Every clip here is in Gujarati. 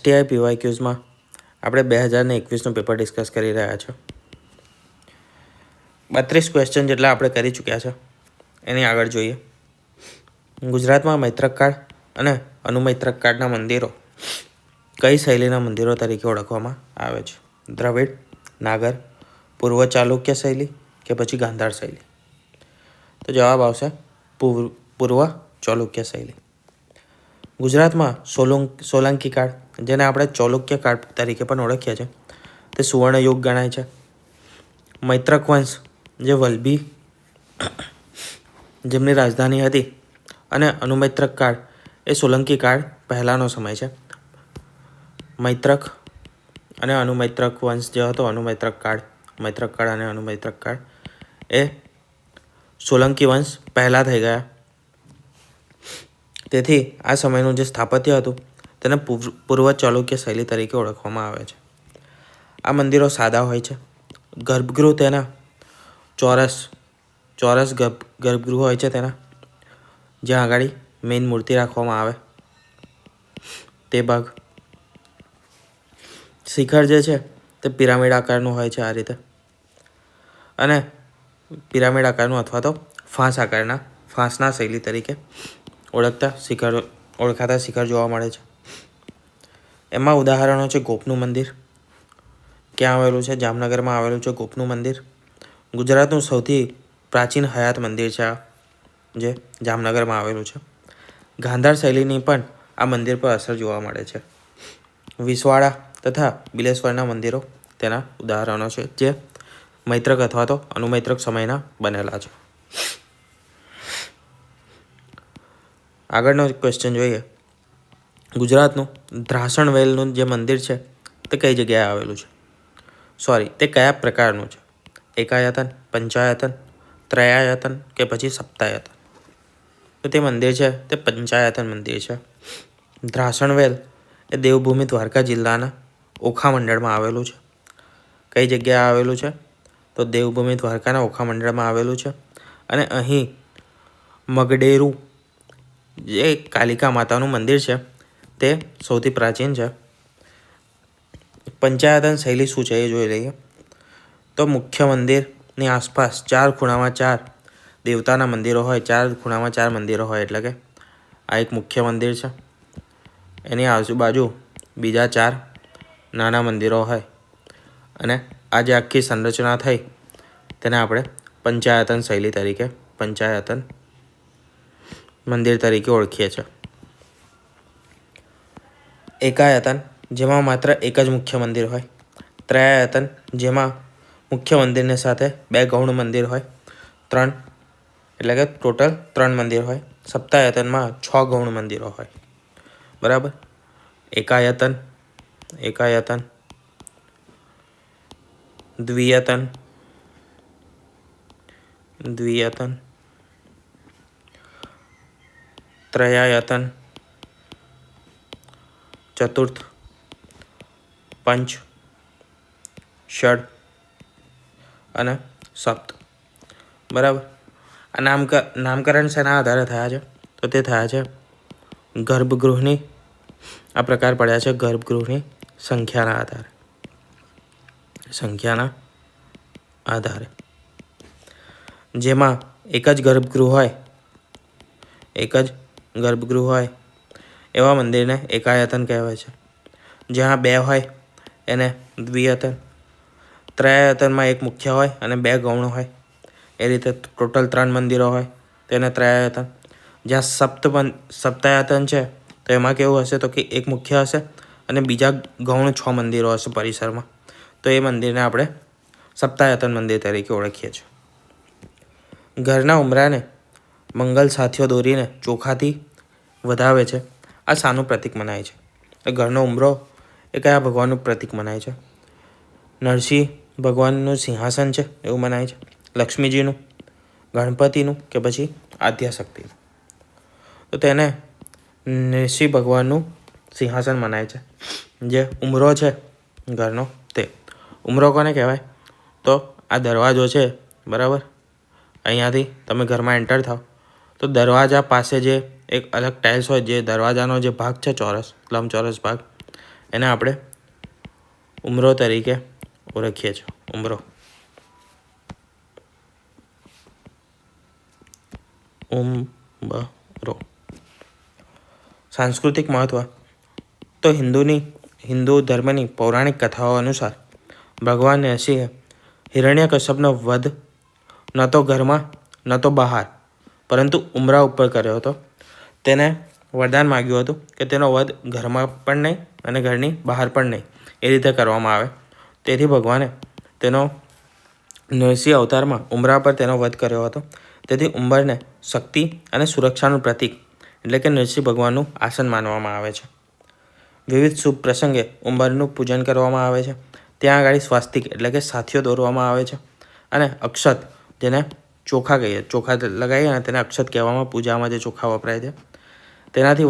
ટીઆઈ પીવાય ક્યુઝમાં આપણે બે હજારને એકવીસનું પેપર ડિસ્કસ કરી રહ્યા છીએ બત્રીસ ક્વેશ્ચન જેટલા આપણે કરી ચૂક્યા છે. એની આગળ જોઈએ. ગુજરાતમાં મૈત્રક કાળ અને અનુમૈત્રક કાળના મંદિરો કઈ શૈલીના મંદિરો તરીકે ઓળખવામાં આવે છે? દ્રવિડ, નાગર, પૂર્વ ચાલુક્ય શૈલી કે પછી ગાંધાર શૈલી? તો જવાબ આવશે પૂર્વ પૂર્વ ચાલુક્ય શૈલી. ગુજરાતમાં સોલંક, સોલંકી કાળ જેને આપણે ચૌલુક્ય કાળ તરીકે પણ ઓળખીએ છીએ. તે સુવર્ણ યુગ ગણાય છે. મૈત્રક વંશ, જે વલભી જેમની રાજધાની હતી અને અનુમૈત્રક કાળ એ સોલંકી કાળ પહેલાંનો સમય છે. મૈત્રક અને અનુમૈત્રક વંશ જે હતો, અનુમૈત્રક કાળ, મૈત્રક કાળ અને અનુમૈત્રક કાળ, એ સોલંકી વંશ પહેલાં થઈ ગયા. તેથી આ સમયનું જે સ્થાપત્ય હતું તેને પૂર્વ પૂર્વ ચાલુક્ય શૈલી તરીકે ઓળખવામાં આવે છે. આ મંદિરો સાદા હોય છે. ગર્ભગૃહ તેના ચોરસ ચોરસ ગર્ભ, ગર્ભગૃહ હોય છે તેના, જ્યાં આગળ મેઇન મૂર્તિ રાખવામાં આવે. તે ભાગ શિખર જે છે તે પિરામિડ આકારનું હોય છે આ રીતે. અને પિરામિડ આકારનું અથવા તો ફાંસ આકારના, ફાંસના શૈલી તરીકે ઓળખતા શિખર, ઓળખાતા શિખર જોવા મળે છે. એમાં ઉદાહરણો છે ગોપનું મંદિર. ક્યાં આવેલું છે? જામનગરમાં આવેલું છે ગોપનું મંદિર. ગુજરાતનું સૌથી પ્રાચીન હયાત મંદિર છે આ, જે જામનગરમાં આવેલું છે. ગાંધાર શૈલીની પણ આ મંદિર પર અસર જોવા મળે છે. વિસવાડા તથા બિલેશ્વરના મંદિરો તેના ઉદાહરણો છે, જે મૈત્રક અથવા તો અનુમૈત્રક સમયના બનેલા છે. આગળનો ક્વેશ્ચન જોઈએ. ગુજરાતનું ધ્રાસણ વેલનું જે મંદિર છે, તે કઈ જગ્યાએ આવેલું છે? સોરી તે કયા પ્રકારનું છે? એકાયતન, પંચાયતન, ત્રયાયતન કે પછી સપ્તાયતન? તો તે મંદિર છે, તે પંચાયતન મંદિર છે. ધ્રાસણવેલ એ દેવભૂમિ દ્વારકા જિલ્લાના ઓખા મંડળમાં આવેલું છે. કઈ જગ્યાએ આવેલું છે? તો દેવભૂમિ દ્વારકાના ઓખા મંડળમાં આવેલું છે. અને અહીં મગડેરું, જે કાલિકા માતાનું મંદિર છે તે સૌથી પ્રાચીન છે. પંચાયતન શૈલી શું છે એ જોઈ લઈએ. તો મુખ્ય મંદિરની આસપાસ ચાર ખૂણામાં ચાર દેવતાના મંદિરો હોય, ચાર ખૂણામાં ચાર મંદિરો હોય એટલે કે આ એક મુખ્ય મંદિર છે. એની આજુબાજુ બીજા ચાર નાના મંદિરો હોય અને આ જે આખી સંરચના થઈ તેને આપણે પંચાયતન શૈલી તરીકે, પંચાયતન મંદિર તરીકે ઓળખીએ છીએ. એકાયતન, જેમાં માત્ર એક જ મુખ્ય મંદિર હોય. ત્રયાયતન જેમાં મુખ્ય મંદિરની સાથે બે ગૌણ મંદિર હોય. ત્રણ, એટલે કે ટોટલ ત્રણ મંદિર હોય. સપ્તાયતનમાં છ ગૌણ મંદિરો હોય. બરાબર? એકાયતન એકાયતન. દ્વિયતન દ્વિયતન. ત્રયાયતન. ચતુર્થ, પંચ ષડ અને સપ્ત. બરાબર? આ નામક નામકરણ શેના આધારે થયા છે? તો તે થયા છે ગર્ભગૃહની. આ પ્રકાર પડ્યા છે ગર્ભગૃહની સંખ્યાના આધારે. સંખ્યાના આધારે. જેમાં એક જ ગર્ભગૃહ હોય, એક જ ગર્ભગૃહ હોય એવા મંદિરને એકાયતન કહેવાય છે. જ્યાં બે હોય એને દ્વિયતન. ત્રયાયતનમાં એક મુખ્ય હોય અને બે ગૌણ હોય. એ રીતે ટોટલ ત્રણ મંદિરો હોય તેને ત્રયાયતન જ્યાં સપ્ત સપ્તાયતન છે, તો એમાં કેવું હશે તો કે એક મુખ્ય હશે અને બીજા ગૌણ છ મંદિરો હશે પરિસરમાં. તો એ મંદિરને આપણે સપ્તાયતન મંદિર તરીકે ઓળખીએ છીએ. ઘરના ઉમરાને મંગલ સાથીઓ દોરીને ચોખાથી વધાવે છે. આ શાનું પ્રતિક મનાય છે. એ ઘરનો ઉમરો એ કયા ભગવાનનું પ્રતિક મનાય છે? નરસિંહ ભગવાનનું સિંહાસન છે એવું મનાય છે? લક્ષ્મીજીનું, ગણપતિનું કે પછી આદ્યાશક્તિનું તો તેને નરસિંહ ભગવાનનું સિંહાસન મનાય છે. જે ઉમરો છે ઘરનો તે. ઉમરો કોને કહેવાય? તો આ દરવાજો છે, બરાબર? અહીંયાથી તમે ઘરમાં એન્ટર થાઓ તો દરવાજા પાસે જે એક અલગ ટાઇલ્સ હોય જે દરવાજાનો જે ભાગ છે ચોરસ, લંબચોરસ ભાગ, એને આપણે ઉમરો તરીકે ઓળખીએ છીએ. ઉમરો. ઉમરો સાંસ્કૃતિક મહત્વ. તો હિન્દુની, હિન્દુ ધર્મની પૌરાણિક કથાઓ અનુસાર ભગવાન નરસિંહે હિરણ્યકશ્યપનો વધ ન તો ઘરમાં, ન તો બહાર, પરંતુ ઉમરા ઉપર કર્યો હતો. તેને વરદાન માગ્યું હતું કે તેનો વધ ઘરમાં પણ નહીં અને ઘરની બહાર પણ નહીં. એ રીતે કરવામાં આવે. તેથી ભગવાને તેનો નરસિંહ અવતારમાં ઉમરા પર તેનો વધ કર્યો હતો. તેથી ઉંબરને શક્તિ અને સુરક્ષાનું પ્રતીક એટલે કે નરસિંહ ભગવાનનું આસન માનવામાં આવે છે. વિવિધ શુભ પ્રસંગે ઉંબરનું પૂજન કરવામાં આવે છે. ત્યાં આગળ સ્વાસ્તિક એટલે કે સાથીઓ દોરવામાં આવે છે અને અક્ષત જેને ચોખા કહીએ, ચોખા લગાવીએ અને તેને અક્ષત કહેવામાં પૂજામાં જે ચોખા વપરાય છે. તેનાથી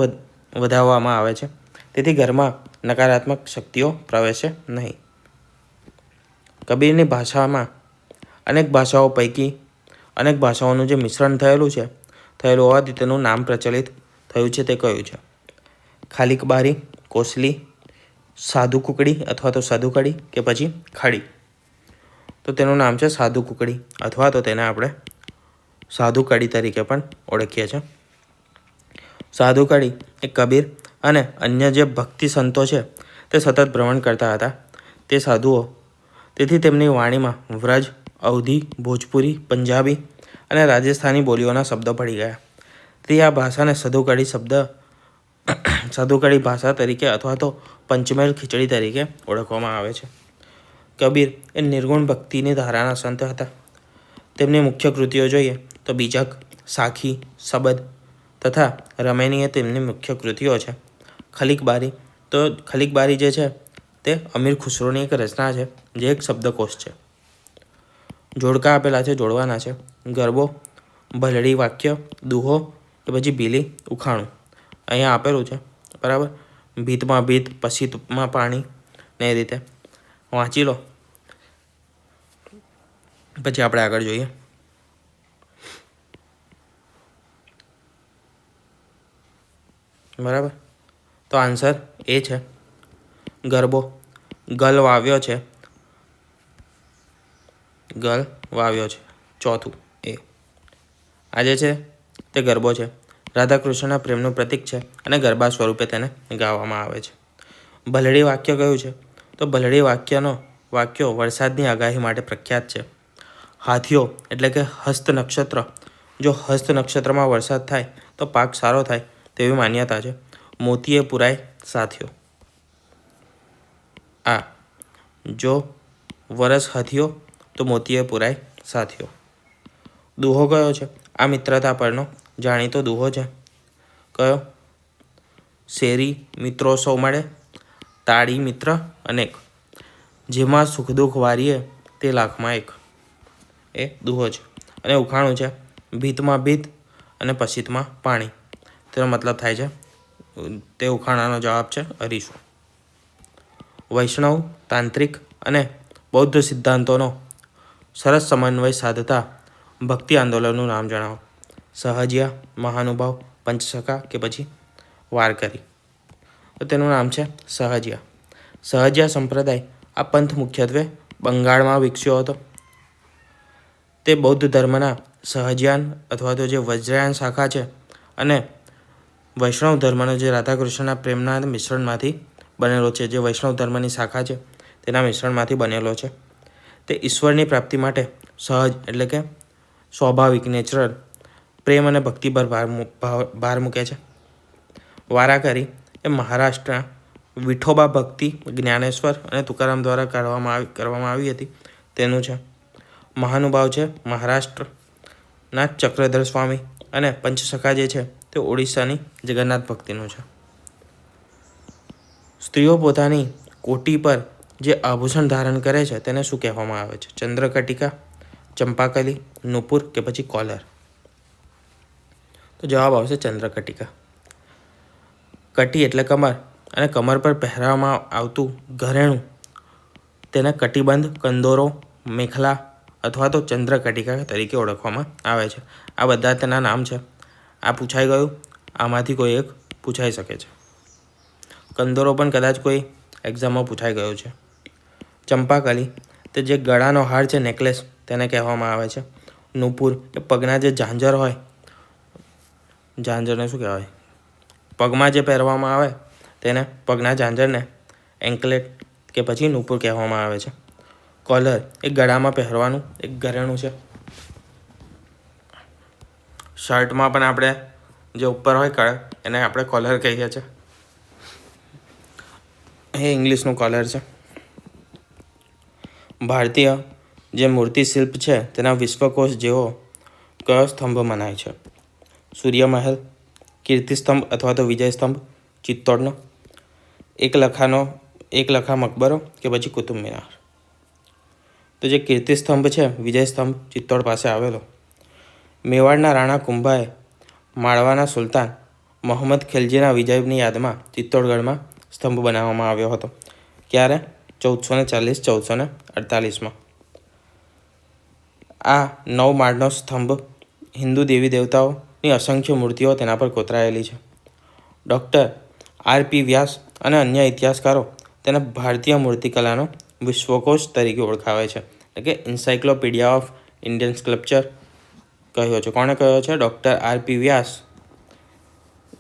વધાવવામાં આવે છે. તેથી ઘરમાં નકારાત્મક શક્તિઓ પ્રવેશે નહીં. કબીરની ભાષામાં અનેક ભાષાઓ પૈકી અનેક ભાષાઓનું જે મિશ્રણ થયેલું છે, થયેલું હોવાથી તેનું નામ પ્રચલિત થયું છે તે કયું છે? ખાલીકબારી, કોસલી સાધુ કુકડી અથવા તો સાધુ કડી કે પછી ખડી? તો તેનું નામ છે સાધુ કુકડી અથવા તો તેને આપણે સાધુ કડી તરીકે પણ ઓળખીએ છીએ. સાધુ એ કબીર અને અન્ય જે ભક્તિ સંતો છે, તે સતત ભ્રમણ કરતા હતા. તે સાધુઓ, તેથી તેમની વાણીમાં વ્રજ, અવધી, ભોજપુરી, પંજાબી અને રાજસ્થાની બોલીઓના શબ્દો પડી ગયા. તે આ ભાષાને સધુકડી શબ્દ સધુકડી ભાષા તરીકે અથવા તો પંચમેલ ખીચડી તરીકે ઓળખવામાં આવે છે. કબીર એ નિર્ગુણ ભક્તિની ધારાના સંત હતા. તેમની મુખ્ય કૃતિઓ જોઈએ તો બીજક, સાખી સબદ તથા રમેની એ તેમની મુખ્ય કૃતિઓ છે. ખલીકબારી. તો ખલીકબારી જે છે, તે અમીર ખુસરોની એક રચના છે, જે એક શબ્દકોશ છે. જોડકા આપેલા છે, જોડવાના છે. ગરબો, ભલડી વાક્ય, દુહો કે પછી ભીલી ઉખાણું. અહીંયા આપેલું છે, બરાબર? ભીતમાં ભીત પસીતમાં પાણી ને એ રીતે. વાંચી લો. પછી આપણે આગળ જોઈએ. બરાબર? તો આન્સર એ છે. ગરબો. ગલ વાવ્યો છે. ગલ વાવ્યો છે. ચોથું એ. આજે છે તે ગરબો છે. રાધા કૃષ્ણના પ્રેમનું પ્રતીક છે અને ગરબા સ્વરૂપે તેને ગાવામાં આવે છે. ભલડી વાક્ય કયું છે? તો ભલડી વાક્યનો વાક્યો વરસાદની આગાહી માટે પ્રખ્યાત છે. હાથીઓ એટલે કે હસ્ત નક્ષત્ર. જો હસ્ત નક્ષત્રમાં વરસાદ થાય તો પાક સારો થાય. તેવી માન્યતા છે. મોતીએ પુરાય સાથીઓ આ. જો વરસ હથિયો, તો મોતીએ પુરાય સાથીઓ દુહો કયો છે? આ મિત્રતા પરનો જાણીતો દુહો છે. કયો? શેરી મિત્રો સૌ મળે, તાળી મિત્ર અનેક. જેમાં સુખ દુઃખ વારીએ તે લાખમાં એક. એ દુહો છે. અને ઉખાણું છે. ભીતમાં ભીત અને પછીતમાં પાણી. તેનો મતલબ થાય છે. તે ઉખાણાનો જવાબ છે અરીસો વૈષ્ણવ, તાંત્રિક અને બૌદ્ધ સિદ્ધાંતોનો સરસ સમન્વય સાધતા ભક્તિ આંદોલનનું નામ જણાવો. સહજિયા, મહાનુભાવ પંચસખા કે પછી વારકરી. તો તેનું નામ છે સહજિયા. સહજિયા સંપ્રદાય આ પંથ મુખ્યત્વે બંગાળમાં વિકસ્યો હતો. તે બૌદ્ધ ધર્મના સહજયાન અથવા તો જે વજ્રયાન શાખા છે અને વૈષ્ણવ ધર્મનો જે રાધાકૃષ્ણના પ્રેમના મિશ્રણમાંથી બનેલો છે, જે વૈષ્ણવ ધર્મની શાખા છે, તેના મિશ્રણમાંથી બનેલો છે. તે ઈશ્વરની પ્રાપ્તિ માટે સહજ એટલે કે સ્વાભાવિક, નેચરલ પ્રેમ અને ભક્તિ પર ભાર ભાર મૂકે છે. વારાકરી એ મહારાષ્ટ્રના વિઠોબા ભક્તિ જ્ઞાનેશ્વર અને તુકારામ દ્વારા કરવામાં આવી કરવામાં આવી હતી. તેનું છે. મહાનુભાવ છે મહારાષ્ટ્રના ચક્રધર સ્વામી અને પંચસખા જે છે તે ઓડિશાની જગન્નાથ ભક્તિનું છે. સ્ત્રીઓ પોતાની કોટી પર જે આભૂષણ ધારણ કરે છે તેને શું કહેવામાં આવે છે? ચંદ્રકટિકા, ચંપાકલી, નુપુર કે પછી કોલર? તો જવાબ આવશે ચંદ્રકટિકા. કટી એટલે કમર અને કમર પર પહેરવામાં આવતું ઘરેણું. તેને કટિબંધ, કંદોરો, મેખલા અથવા તો ચંદ્રકટિકા તરીકે ઓળખવામાં આવે છે. આ બધા તેના નામ છે. આ પૂછાઈ ગયું. આમાંથી કોઈ એક પૂછાઈ શકે છે. કંદોરો પણ કદાચ કોઈ એક્ઝામમાં પૂછાઈ ગયો છે. ચંપાકલી, તે જે ગળાનો હાર છે નેકલેસ તેને કહેવામાં આવે છે. નુપુર, એ પગના જે ઝાંઝર હોય, ઝાંઝરને શું કહેવાય? પગમાં જે પહેરવામાં આવે, તેને પગના ઝાંઝરને એન્કલેટ કે પછી નુપુર કહેવામાં આવે છે. કોલર એ ગળામાં પહેરવાનું એક ઘરેણું છે. શર્ટમાં પણ આપણે જે ઉપર હોય કળ, એને આપણે કોલર કહીએ છીએ. એ ઇંગ્લિશનું કોલર છે. ભારતીય જે મૂર્તિ શિલ્પ છે, તેના વિશ્વકોશ જેવો કયો સ્તંભ મનાય છે? સૂર્યમહેલ, કીર્તિસ્તંભ અથવા તો વિજયસ્તંભ ચિત્તોડનો એક લખાનો એક લખા મકબરો કે પછી કુતુબ મિનાર તો જે કીર્તિસ્તંભ છે, વિજય સ્તંભ ચિત્તોડ પાસે આવેલો મેવાડના રાણા કુંભાએ માળવાના સુલતાન મોહમ્મદ ખિલજીના વિજયની યાદમાં ચિત્તોડગઢમાં સ્તંભ બનાવવામાં આવ્યો હતો. ક્યારે? ચૌદસો ને ચાલીસ, ચૌદસો ને અડતાલીસમાં. આ નવ માળનો સ્તંભ હિન્દુ દેવી દેવતાઓની અસંખ્ય મૂર્તિઓ તેના પર કોતરાયેલી છે. ડૉક્ટર આર પી વ્યાસ અને અન્ય ઇતિહાસકારો તેને ભારતીય મૂર્તિકલાનો વિશ્વકોશ તરીકે ઓળખાવે છે. એટલે કે એન્સાયક્લોપીડિયા ઓફ ઇન્ડિયન સ્કલ્પચર કહ્યો છે. કોણે કહ્યો છે? Doctor R P Vyas.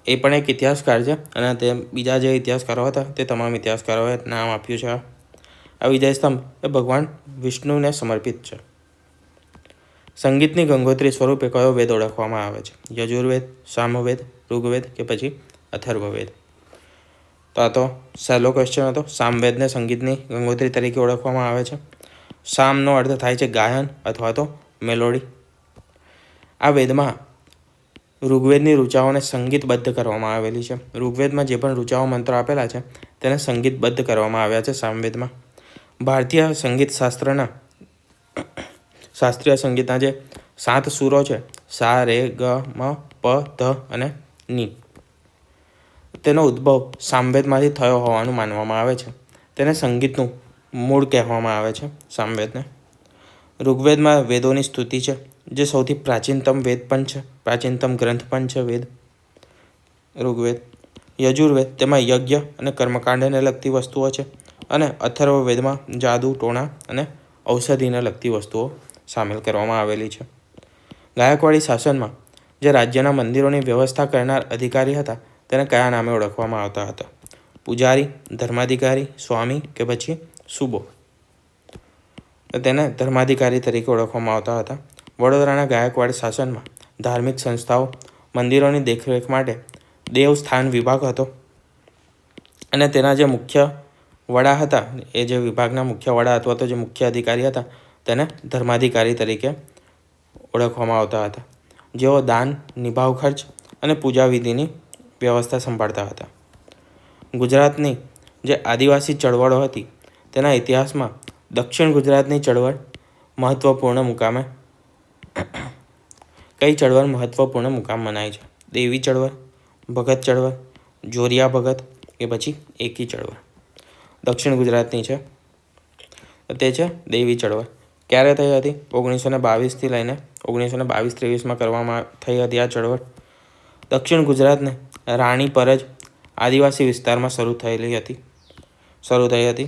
એ પણ એક ઇતિહાસકાર છે અને તે બીજા જે ઇતિહાસકારો હતા તે તમામ ઇતિહાસકારોએ નામ આપ્યું છે. આ વિજય સ્તંભ એ ભગવાન વિષ્ણુને સમર્પિત છે. સંગીતની ગંગોત્રી સ્વરૂપે કયો વેદ ઓળખવામાં આવે છે? યજુર્વેદ, સામવેદ, ઋગ્વેદ કે પછી અથર્વવેદ? તો આ તો સહેલો ક્વેશ્ચન હતો. સામવેદને સંગીતની ગંગોત્રી તરીકે ઓળખવામાં આવે છે. સામનો અર્થ થાય છે ગાયન અથવા તો મેલોડી. આ વેદમાં ઋગ્વેદની ઋચાઓને સંગીતબદ્ધ કરવામાં આવેલી છે. ઋગ્વેદમાં જે પણ ઋચાઓ મંત્રો આપેલા છે, તેને સંગીતબદ્ધ કરવામાં આવ્યા છે સામવેદમાં. ભારતીય સંગીત શાસ્ત્રના શાસ્ત્રીય સંગીતના જે સાત સૂરો છે, સા, રે, ગ, મ, પ, ધ અને ની, તેનો ઉદ્ભવ સામવેદમાંથી થયો હોવાનું માનવામાં આવે છે. તેને સંગીતનું મૂળ કહેવામાં આવે છે સામવેદને. ઋગ્વેદમાં વેદોની સ્તુતિ છે જે સૌથી પ્રાચીનતમ વેદ પણ છે, પ્રાચીનતમ ગ્રંથ પણ છે વેદ, ઋગ્વેદ, યજુર્વેદ, તેમાં યજ્ઞ અને કર્મકાંડને લગતી વસ્તુઓ છે અને અથર્વવેદમાં જાદુ, ટોણા અને ઔષધિને લગતી વસ્તુઓ સામેલ કરવામાં આવેલી છે. ગાયકવાડી શાસનમાં જે રાજ્યના મંદિરોની વ્યવસ્થા કરનાર અધિકારી હતા, તેને કયા નામે ઓળખવામાં આવતા હતા? પૂજારી, ધર્માધિકારી, સ્વામી કે પછી સુબો? તેને ધર્માધિકારી તરીકે ઓળખવામાં આવતા હતા. વડોદરાના ગાયકવાડ શાસનમાં ધાર્મિક સંસ્થાઓ, મંદિરોની દેખરેખ માટે દેવસ્થાન વિભાગ હતો. અને તેના જે મુખ્ય વડા હતા, એ જે વિભાગના મુખ્ય વડા અથવા તો જે મુખ્ય અધિકારી હતા, તેને ધર્માધિકારી તરીકે ઓળખવામાં આવતા હતા. જેઓ દાન, નિભાવ ખર્ચ અને પૂજા વિધિની વ્યવસ્થા સંભાળતા હતા. ગુજરાતની જે આદિવાસી ચળવળો હતી, તેના ઇતિહાસમાં દક્ષિણ ગુજરાતની ચળવળ મહત્ત્વપૂર્ણ મુકામે કઈ ચળવળ મહત્ત્વપૂર્ણ મુકામ મનાય છે? દેવી ચળવળ, ભગત ચળવળ, જોરિયા ભગત કે પછી એકી ચળવળ? દક્ષિણ ગુજરાતની છે. તે છે દેવી ચળવળ. ક્યારે થઈ હતી? ઓગણીસો ને બાવીસથી લઈને ઓગણીસો ને બાવીસ ત્રેવીસમાં કરવામાં થઈ હતી આ ચળવળ. દક્ષિણ ગુજરાતને રાણી પરજ આદિવાસી વિસ્તારમાં શરૂ થયેલી હતી. શરૂ થઈ હતી.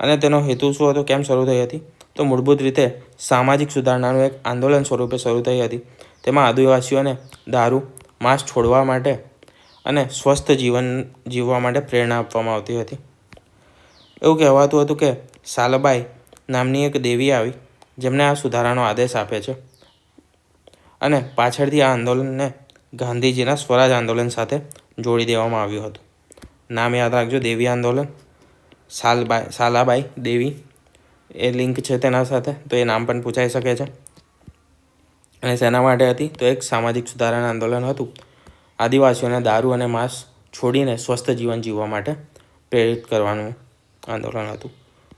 અને તેનો હેતુ શું હતો? કેમ શરૂ થઈ હતી? તો મૂળભૂત રીતે સામાજિક સુધારણાનું એક આંદોલન સ્વરૂપે શરૂ થઈ હતી. તેમાં આદિવાસીઓને દારૂ, માંસ છોડવા માટે અને સ્વસ્થ જીવન જીવવા માટે પ્રેરણા આપવામાં આવતી હતી. એવું કહેવાતું હતું કે સાલબાઈ નામની એક દેવી આવી, જેમને આ સુધારાનો આદેશ આપે છે અને પાછળથી આ આંદોલનને ગાંધીજીના સ્વરાજ આંદોલન સાથે જોડી દેવામાં આવ્યું હતું. નામ યાદ રાખજો, દેવી આંદોલન, સાલબાઈ, સાલાબાઈ દેવી એ લિંક છે તેના સાથે, તો એ નામ પણ પૂછાઈ શકે છે. અને શેના માટે હતી તો એક સામાજિક સુધારાના આંદોલન હતું. આદિવાસીઓને દારૂ અને માંસ છોડીને સ્વસ્થ જીવન જીવવા માટે પ્રેરિત કરવાનું આંદોલન હતું.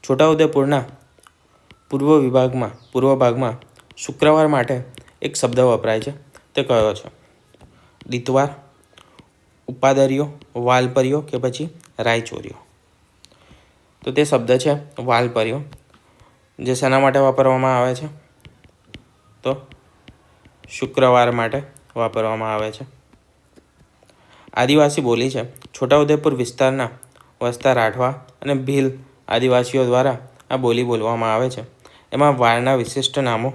છોટાઉદેપુરના પૂર્વ વિભાગમાં, પૂર્વ ભાગમાં શુક્રવાર માટે એક શબ્દ વપરાય છે. તે કયો છે? દિતવાર, ઉપાદરીઓ, વાલપરીઓ કે પછી રાયચોરીઓ? તો તે શબ્દ છે વાલપરીઓ, જે શેના માટે વાપરવામાં આવે છે. તો શુક્રવાર માટે વાપરવામાં આવે છે. આદિવાસી બોલી છે, છોટાઉદેપુર વિસ્તારના વસતા રાઠવા અને ભીલ આદિવાસીઓ દ્વારા આ બોલી બોલવામાં આવે છે. એમાં વારના વિશિષ્ટ નામો,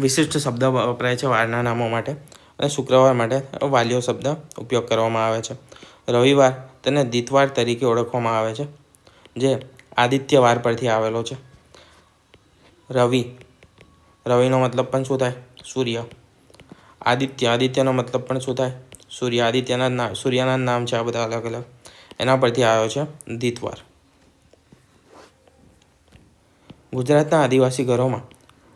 વિશિષ્ટ શબ્દ વપરાય છે વારના નામો માટે અને શુક્રવાર માટે વાલીઓ શબ્દ ઉપયોગ કરવામાં આવે છે. રવિવાર તેને દિતવાર તરીકે ઓળખવામાં આવે છે, જે આદિત્યવાર પરથી આવેલો છે. રવિ રવિનો મતલબ પણ શું થાય? સૂર્ય. આદિત્ય. આદિત્યનો મતલબ પણ શું થાય? સૂર્ય. આદિત્યના નામ સૂર્યના નામ છે આ બધા અલગ અલગ. એના પરથી આવ્યો છે દિતવાર ગુજરાતના આદિવાસી ઘરોમાં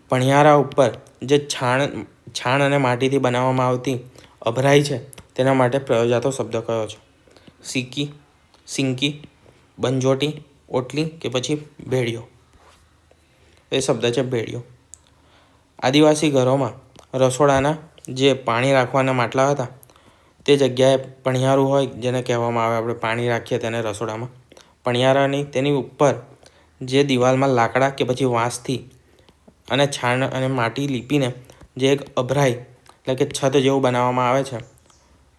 પણિયારા ઉપર જે છાણ છાણ અને માટીથી બનાવવામાં આવતી અભરાઈ છે, તેના માટે પ્રયોજાતો શબ્દ કયો છે? સિક્કી સિંકી, બંજોટી, ઓટલી કે પછી ભેડિયો એ શબ્દ છે ભેડિયો આદિવાસી ઘરોમાં રસોડાના જે પાણી રાખવાના માટલા હતા, તે જગ્યાએ પણિયારું હોય જેને કહેવામાં આવે, આપણે પાણી રાખીએ તેને રસોડામાં. પણિયારાની તેની ઉપર જે દિવાલમાં લાકડા કે પછી વાંસથી અને છાણ અને માટી લીપીને જે એક અભરાઈ એટલે કે છત જેવું બનાવવામાં આવે છે,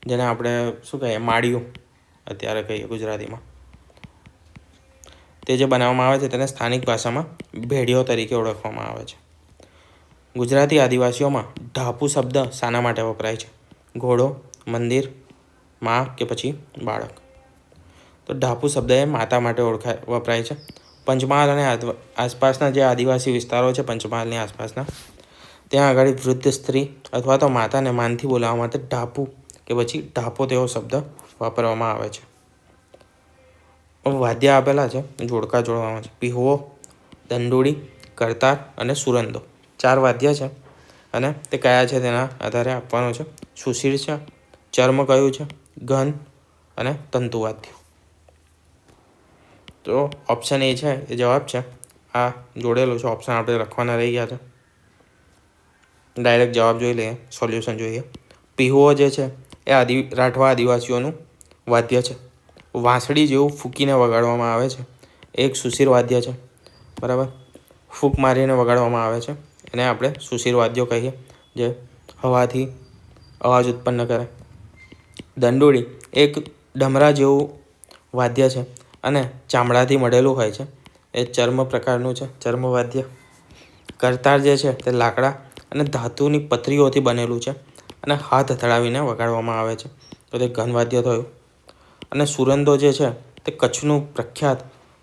જેને આપણે શું કહીએ, માળિયું અત્યારે કહીએ ગુજરાતીમાં. તે જે બનાવવામાં આવે છે તેને સ્થાનિક ભાષામાં ભેડિયો તરીકે ઓળખવામાં આવે છે. ગુજરાતી આદિવાસીઓમાં ઢાપુ શબ્દ શાના માટે વપરાય છે. ઘોડો, મંદિર, મા કે પછી બાળક. તો ઢાપુ શબ્દ એ માતા માટે ઓળખાય, વપરાય છે. પંચમહાલ અને આસપાસના જે આદિવાસી વિસ્તારો છે, પંચમહાલની આસપાસના, ત્યાં આગળ વૃદ્ધ સ્ત્રી અથવા તો માતાને માનથી બોલાવવા માટે ઢાપુ કે પછી ઢાપો તેવો શબ્દ વાપરવામાં આવે છે. વાદ્ય આપેલા છે, જોડકા જોડવામાં છે. પીહવો દંડોળી, કરતાર અને સુરંદો. ચાર વાદ્ય છે. અને તે કયા છે તેના આધારે આપવાનો છે. સુશીર છે, ચર્મ કયું છે, ઘન અને તંતુવાદ્ય તો ઓપ્શન એ છે, એ જવાબ છે. આ જોડેલું છે ઓપ્શન આપણે લખવાના રહી ગયા છે. ડાયરેક્ટ જવાબ જોઈ લઈએ સોલ્યુશન જોઈએ. પીહુઓ જે છે, એ આદિ, રાઠવા આદિવાસીઓનું વાદ્ય છે. વાંસળી જેવું ફૂંકીને વગાડવામાં આવે છે. એક સુશીર વાદ્ય છે. બરાબર? ફૂંક મારીને વગાડવામાં આવે છે. એને આપણે સુશીર વાદ્યો કહીએ, જે હવાથી અવાજ ઉત્પન્ન કરે. દંડોળી એક ડમરા જેવું વાદ્ય છે અને ચામડાથી મળેલું હોય છે. એ ચર્મ પ્રકારનું છે ચર્મવાદ્ય કરતાર જે છે તે લાકડા અને ધાતુની પથરીઓથી બનેલું છે અને હાથ હથડાવીને વગાડવામાં આવે છે. તો તે ઘનવાદ્ય થયું. અને સુરંદો જે છે તે કચ્છનું પ્રખ્યાત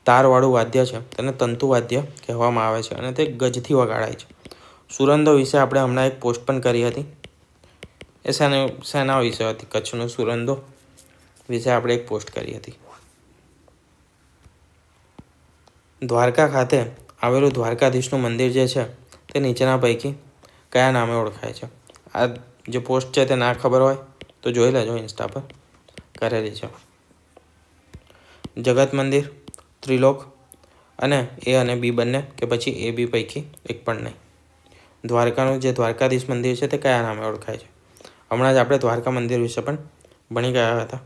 તારવાળું વાદ્ય છે, તેને તંતુવાદ્ય કહેવામાં આવે છે અને તે ગજથી વગાડાય છે. સુરંદો વિશે આપણે હમણાં એક પોસ્ટ પણ કરી હતી. એ સેને શેના વિશે હતી, કચ્છનો સુરંદો વિશે આપણે એક પોસ્ટ કરી હતી. દ્વારકા ખાતે આવેલું દ્વારકાધીશનું મંદિર જે છે, તે નીચેના પૈકી કયા નામે ઓળખાય છે? આ જે પોસ્ટ છે તે ના ખબર હોય તો જોઈ લેજો ઇન્સ્ટા પર. કરેલી છે. જગત મંદિર, ત્રિલોક અને એ અને બી બંને, કે પછી એ બી પૈકી એક પણ નહીં. દ્વારકાનું જે દ્વારકાધીશ મંદિર છે તે કયા નામે ઓળખાય છે? હમણાં જ આપણે દ્વારકા મંદિર વિશે પણ ભણી ગયા હતા.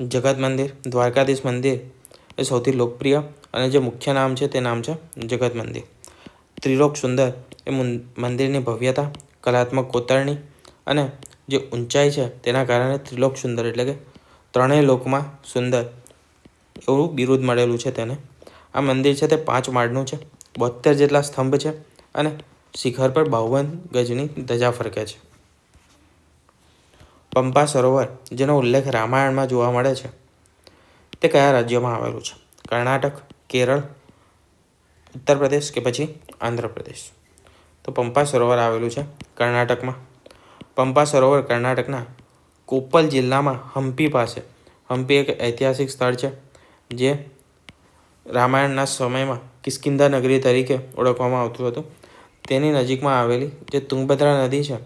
જગત મંદિર, દ્વારકાધીશ મંદિર એ સૌથી લોકપ્રિય અને જે મુખ્ય નામ છે તે નામ છે જગત મંદિર. ત્રિલોક સુંદર એ મંદિરની ભવ્યતા, કલાત્મક કોતરણી અને જે ઊંચાઈ છે તેના કારણે ત્રિલોક સુંદર એટલે કે ત્રણેય લોકમાં સુંદર એવું બિરુદ મળેલું છે તેને. આ મંદિર છે તે પાંચ માળનું છે. બોતેર જેટલા સ્તંભ છે અને શિખર પર બાવન ગજની ધજા ફરકે છે. પંપા સરોવર, જેનો ઉલ્લેખ રામાયણમાં જોવા મળે છે, તે કયા રાજ્યમાં આવેલું છે? કર્ણાટક, કેરળ ઉત્તર પ્રદેશ કે પછી આંધ્રપ્રદેશ? તો પંપા સરોવર આવેલું છે કર્ણાટકમાં. પંપા સરોવર કર્ણાટકના કોપ્પલ જિલ્લામાં હમ્પી પાસે. હમ્પી એક ઐતિહાસિક સ્થળ છે, જે રામાયણના સમયમાં કિસ્કિંદા નગરી તરીકે ઓળખવામાં આવતું હતું. તેની નજીકમાં આવેલી જે તુંગભદ્રા નદી છે,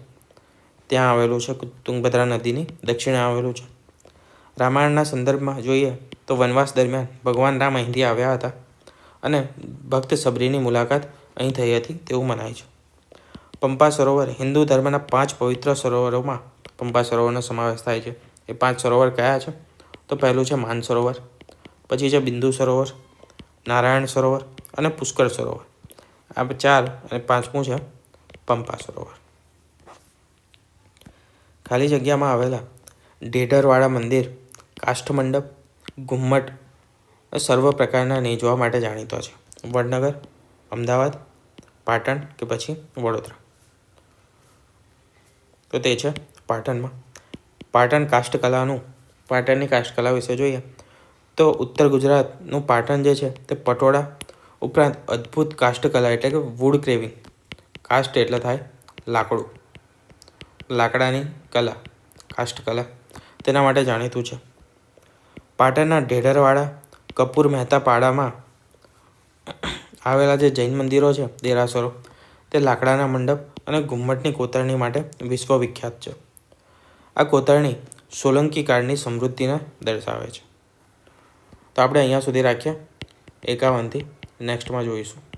ત્યાં આવેલું છે, તુંગભદ્રા નદીની દક્ષિણે આવેલું છે. રામાયણના સંદર્ભમાં જોઈએ તો વનવાસ દરમિયાન ભગવાન રામ અહીંથી આવ્યા હતા અને ભક્ત સબરીની મુલાકાત અહીં થઈ હતી તેવું મનાય છે. પંપા સરોવર હિન્દુ ધર્મના પાંચ પવિત્ર સરોવરોમાં પંપા સરોવરનો સમાવેશ થાય છે. એ પાંચ સરોવર કયા છે? તો પહેલું છે માન સરોવર, પછી છે બિંદુ સરોવર, નારાયણ સરોવર અને પુષ્કર સરોવર. આ ચાર અને પાંચમું છે, પંપા સરોવર. ખાલી જગ્યામાં આવેલા ઢેઢરવાળા મંદિર, કાષ્ઠમંડપ, ઘુમ્મટ સર્વ પ્રકારના નેજવા માટે જાણીતો છે. વડનગર, અમદાવાદ, પાટણ કે પછી વડોદરા. તો તે છે પાટણમાં. પાટણ કાષ્ઠકલાનું, પાટણની કાષ્ઠકલા વિશે જોઈએ તો ઉત્તર ગુજરાતનું પાટણ જે છે તે પટોળા ઉપરાંત અદ્ભુત કાષ્ટકલા એટલે કે વુડ ક્રેવિંગ કાષ્ટ એટલે થાય લાકડું. લાકડાની કલા કાષ્ટકલા તેના માટે જાણીતું છે. પાટણના ઢેઢરવાળા કપૂર મહેતા પાડામાં આવેલા જે જૈન મંદિરો છે, દેરાસરો, તે લાકડાના મંડપ અને ઘુમ્મટની કોતરણી માટે વિશ્વવિખ્યાત છે. આ કોતરણી સોલંકી કાળની સમૃદ્ધિને દર્શાવે છે. તો આપણે અહીંયા સુધી રાખીએ એકાવનથી નેક્સ્ટમાં જોઈશું.